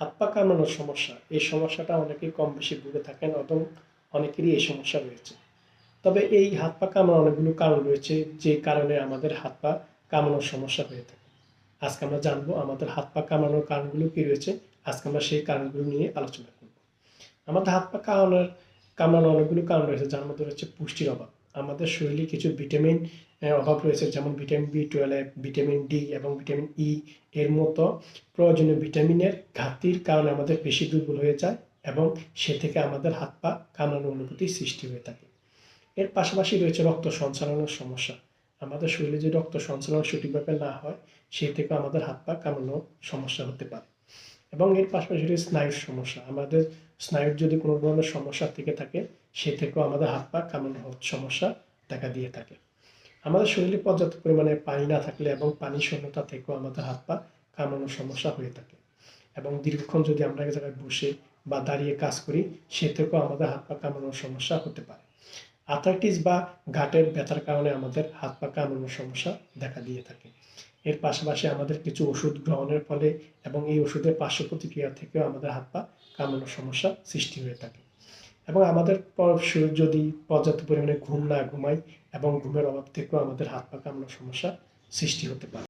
হাত পা কামানোর সমস্যা। এই সমস্যাটা অনেকেই কম বেশি ভুগে থাকেন এবং অনেকেরই এই সমস্যা রয়েছে। তবে এই হাত পা কামানোর অনেকগুলো কারণ রয়েছে, যে কারণে আমাদের হাত পা কামানোর সমস্যা হয়ে থাকে। আজকে আমরা জানব আমাদের হাত পা কামানোর কারণগুলো কী রয়েছে। আজকে আমরা সেই কারণগুলো নিয়ে আলোচনা করব। আমাদের হাত পা কামানোর কামানোর অনেকগুলো কারণ রয়েছে, যার মধ্যে রয়েছে পুষ্টির অভাব। আমাদের শরীরে কিছু ভিটামিন অভাব রয়েছে, যেমন vitamin B twelve vitamin D এবং ভিটামিন ই এর মতো প্রয়োজনীয় ভিটামিনের ঘাটতির কারণে আমাদের পেশি দুর্বল হয়ে যায় এবং সে থেকে আমাদের হাত পা কামড়ানোর অনুভূতি সৃষ্টি হয়ে থাকে। এর পাশাপাশি রয়েছে রক্ত সঞ্চালনের সমস্যা। আমাদের শরীরে যে রক্ত সঞ্চালন সঠিকভাবে না হয়, সে থেকে আমাদের হাত পা কামড়ানোর সমস্যা হতে পারে। এবং এর পাশাপাশি রয়েছে স্নায়ুর সমস্যা। আমাদের স্নায়ুর যদি কোনো ধরনের সমস্যা থেকে থাকে, সে থেকেও আমাদের হাত পা কামড়ানোর সমস্যা দেখা দিয়ে থাকে। আমাদের শরীরে পর্যাপ্ত পরিমাণে পানি না থাকলে এবং পানি শূন্যতা থেকেও আমাদের হাত পা কামড়ানোর সমস্যা হয়ে থাকে। এবং দীর্ঘক্ষণ যদি আমরা এক জায়গায় বসে বা দাঁড়িয়ে কাজ করি, সে থেকেও আমাদের হাত পা কামড়ানোর সমস্যা হতে পারে। আর্থাইটিস বা ঘাটের ব্যথার কারণে আমাদের হাত পা কামড়ানোর সমস্যা দেখা দিয়ে থাকে। এর পাশাপাশি আমাদের কিছু ওষুধ গ্রহণের ফলে এবং এই ওষুধের পার্শ্ব প্রতিক্রিয়া থেকেও আমাদের হাত পা কামড়ানোর সমস্যা সৃষ্টি হয়ে থাকে। এবং আমাদের যদি পর্যাপ্ত পরিমাণে ঘুম না ঘুমাই এবং ঘুমের অভাব থেকেও আমাদের হাত পা কামড়ানোর সমস্যা সৃষ্টি হতে পারে।